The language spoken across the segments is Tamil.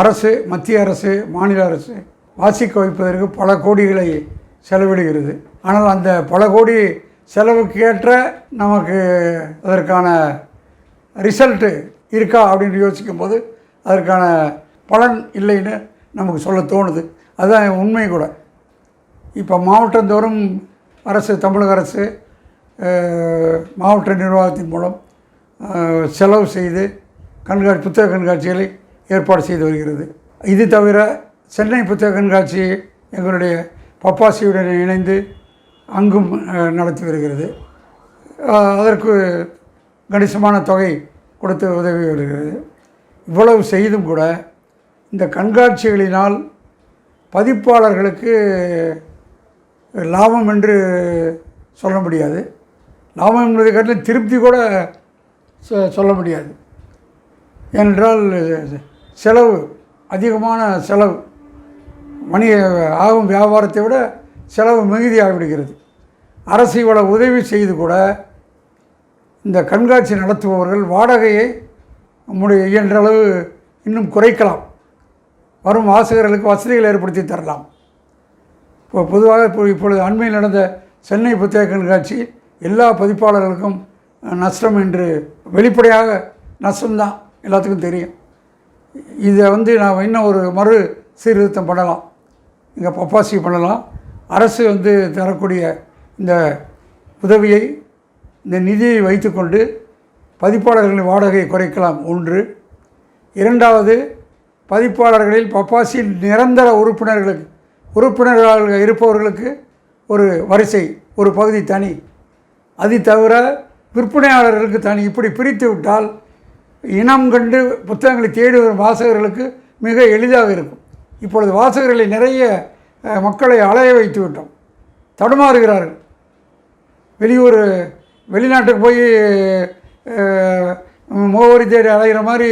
அரசு மத்திய அரசு மாநில அரசு வாசிக்க வைப்பதற்கு பல கோடிகளை செலவிடுகிறது. ஆனால் அந்த பல கோடி செலவுக்கு ஏற்ற நமக்கு அதற்கான ரிசல்ட்டு இருக்கா அப்படின்னு யோசிக்கும்போது அதற்கான பலன் இல்லைன்னு நமக்கு சொல்ல தோணுது. அதுதான் உண்மை கூட. இப்போ மாவட்டந்தோறும் அரசு தமிழக அரசு மாவட்ட நிர்வாகத்தின் மூலம் செலவு செய்து கண்காட்சி புத்தக கண்காட்சிகளை ஏற்பாடு செய்து வருகிறது. இது தவிர சென்னை புத்தக கண்காட்சி எங்களுடைய பப்பாசியுடன் இணைந்து அங்கும் நடத்தி வருகிறது. அதற்கு கணிசமான தொகை கொடுத்து உதவி வருகிறது. இவ்வளவு செய்தும் கூட இந்த கண்காட்சிகளினால் பதிப்பாளர்களுக்கு லாபம் என்று சொல்ல முடியாது. லாபம் என்பதை காட்டிலும் திருப்தி கூட சொல்ல முடியாது. ஏனென்றால் செலவு அதிகமான செலவு. வணிக ஆகும் வியாபாரத்தை விட செலவு மிகுதியாகிவிடுகிறது அரசு இவ்வளவு உதவி செய்து கூட இந்த கண்காட்சி நடத்துபவர்கள் வாடகையை நம்முடைய இயன்ற அளவு இன்னும் குறைக்கலாம். வரும் வாசகர்களுக்கு வசதிகள் ஏற்படுத்தி தரலாம். இப்போ பொதுவாக இப்போ இப்பொழுது அண்மையில் நடந்த சென்னை புத்தக கண்காட்சி எல்லா பதிப்பாளர்களுக்கும் நஷ்டம் என்று வெளிப்படையாக நஷ்டம்தான். எல்லாத்துக்கும் தெரியும். இதை வந்து நான் இன்னும் ஒரு மறு சீர்திருத்தம் பண்ணலாம். இங்கே பப்பாசி பண்ணலாம். அரசு வந்து தரக்கூடிய இந்த உதவியை இந்த நிதியை வைத்துக்கொண்டு பதிப்பாளர்களின் வாடகையை குறைக்கலாம். ஒன்று. இரண்டாவது பதிப்பாளர்களில் பப்பாசியில் நிரந்தர உறுப்பினர்களுக்கு உறுப்பினர்களாக இருப்பவர்களுக்கு ஒரு வரிசை ஒரு பகுதி தனி. அது தவிர விற்பனையாளர்களுக்கு தனி. இப்படி பிரித்து விட்டால் இனம் கண்டு புத்தகங்களை தேடி வரும் வாசகர்களுக்கு மிக எளிதாக இருக்கும். இப்பொழுது வாசகர்களை நிறைய மக்களை அலைய வைத்து விட்டோம். தடுமாறுகிறார்கள். வெளியூர் வெளிநாட்டுக்கு போய் அஹ், முகவரி தேடி அலைகிற மாதிரி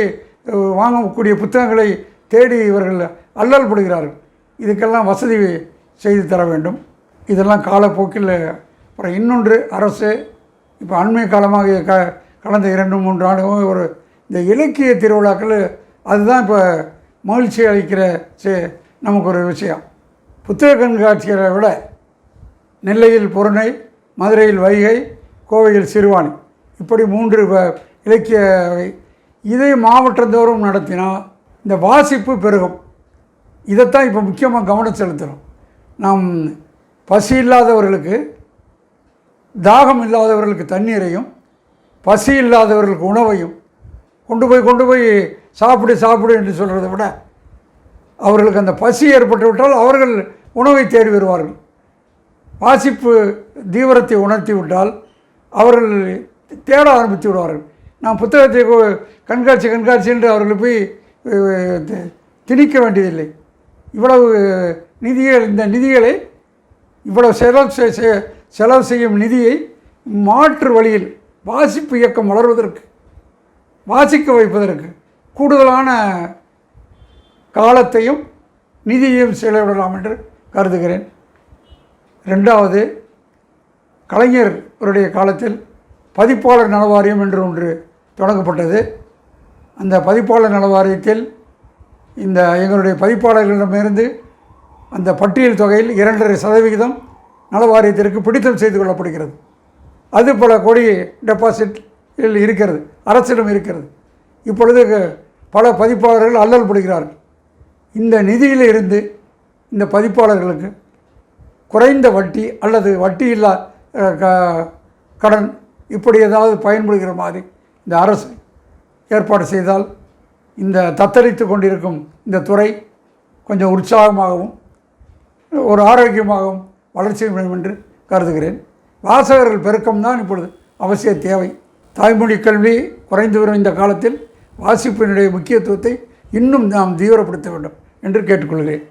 வாங்கக்கூடிய புத்தகங்களை தேடி இவர்கள் அல்லல் படுகிறார்கள். இதுக்கெல்லாம் வசதி செய்து தர வேண்டும். இதெல்லாம் காலப்போக்கில் அப்புறம் இன்னொன்று அரசு. இப்போ அண்மை காலமாக க கடந்த இரண்டு மூன்று ஆண்டுகளும் ஒரு இந்த இலக்கிய திருவிழாக்கள் அதுதான் இப்போ மகிழ்ச்சி அளிக்கிற சே நமக்கு ஒரு விஷயம். புத்தக கண்காட்சிகளை விட நெல்லையில் பொருணை மதுரையில் வைகை கோவையில் சிறுவாணி இப்படி மூன்று இலக்கிய இதை மாவட்டந்தோறும் நடத்தினா இந்த வாசிப்பு பெருகும். இதைத்தான் இப்போ முக்கியமாக கவனம் செலுத்துகிறோம் நாம் பசி இல்லாதவர்களுக்கு தாகம் இல்லாதவர்களுக்கு தண்ணீரையும் பசி இல்லாதவர்களுக்கு உணவையும் கொண்டு போய் கொண்டு போய் சாப்பிடு சாப்பிடு என்று சொல்கிறத விட அவர்களுக்கு அந்த பசி ஏற்பட்டுவிட்டால் அவர்கள் உணவை தேடி வருவார்கள். வாசிப்பு தீவிரத்தை உணர்த்தி விட்டால் அவர்கள் தேட ஆரம்பித்து விடுவார்கள். நாம் புத்தகத்தை கண்காட்சி கண்காட்சி என்று அவர்கள் போய் திணிக்க வேண்டியதில்லை. இவ்வளவு நிதிகள் இந்த நிதிகளை இவ்வளவு செலவு செ- செலவு செய்யும் நிதியை மாற்று வழியில் வாசிப்பு இயக்கம் வளர்வதற்கு வாசிக்க வைப்பதற்கு கூடுதலான காலத்தையும் நிதியையும் செலவிடலாம் என்று கருதுகிறேன். ரெண்டாவது கலைஞருடைய காலத்தில் பதிப்பாளர் நலவாரியம் என்று ஒன்று தொடங்கப்பட்டது. அந்த பதிப்பாளர் நலவாரியத்தில் இந்த எங்களுடைய பதிப்பாளர்களிடமிருந்து அந்த பட்டியல் தொகையில் இரண்டரை சதவிகிதம் நலவாரியத்திற்கு பிடித்தம் செய்து கொள்ளப்படுகிறது. அது பல கோடி டெபாசிட் இருக்கிறது அரசிடம் இருக்கிறது. இப்பொழுது பல பதிப்பாளர்கள் அல்லல் படுகிறார்கள். இந்த நிதியில் இருந்து இந்த பதிப்பாளர்களுக்கு குறைந்த வட்டி அல்லது வட்டி இல்லா க- கடன் இப்படி ஏதாவது பயன்படுகிற மாதிரி இந்த அரசு ஏற்பாடு செய்தால் இந்த தத்தளித்து கொண்டிருக்கும் இந்த துறை கொஞ்சம் உற்சாகமாகவும் ஒரு ஆரோக்கியமாகவும் வளர்ச்சி வேண்டும் என்று கருதுகிறேன். வாசகர்கள் பெருக்கம்தான் இப்பொழுது அவசிய தேவை. தாய்மொழி கல்வி குறைந்து வரும் இந்த காலத்தில் வாசிப்பினுடைய முக்கியத்துவத்தை இன்னும் நாம் தீவிரப்படுத்த வேண்டும் என்று கேட்டுக்கொள்கிறேன்.